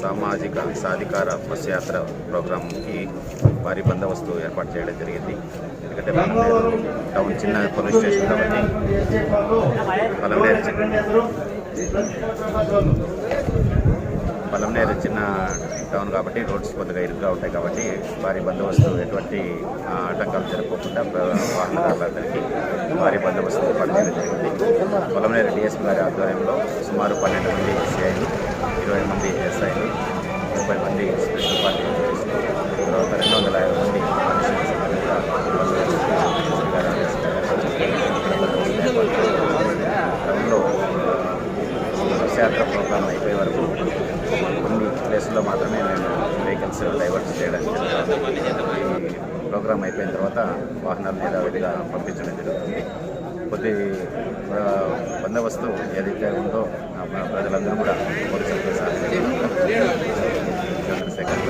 సామాజిక సాధికార బస్ యాత్ర ప్రోగ్రాంకి భారీ బందోబస్తు ఏర్పాటు చేయడం జరిగింది. ఎందుకంటే పలమనేరు టౌన్ చిన్న పోలీస్ స్టేషన్ కాబట్టి పలమనేరు పలమనేరు చిన్న టౌన్ కాబట్టి రోడ్స్ కొద్దిగా ఇరుగ్గా ఉంటాయి కాబట్టి భారీ బందోబస్తు ఎటువంటి ఆటంకాలు జరగకుండా వాహనదారులందరికీ భారీ బందోబస్తు ఏర్పాటు చేయడం జరిగింది. పొలంనేరు డిఎస్పీ గారి ఆధ్వర్యంలో సుమారు పన్నెండు మంది ఎస్ఐలు ఇరవై మంది ఎస్ఐలు ముప్పై మంది స్పెషల్ పార్టీ తర్వాత రెండు వందల యాభై మంది క్రమంలో సిబ్బందిగా ప్రోగ్రాం మాత్రమే మేము వెహికల్స్ డైవర్ట్ చేయడం జరుగుతుంది ప్రోగ్రామ్ అయిపోయిన తర్వాత వాహనాలను యథావిధిగా పంపించడం జరుగుతుంది. కొద్ది బందోబస్తు ఏదైతే ఉందో ప్రజలందరూ కూడా పోలీసులకు చంద్రశేఖర్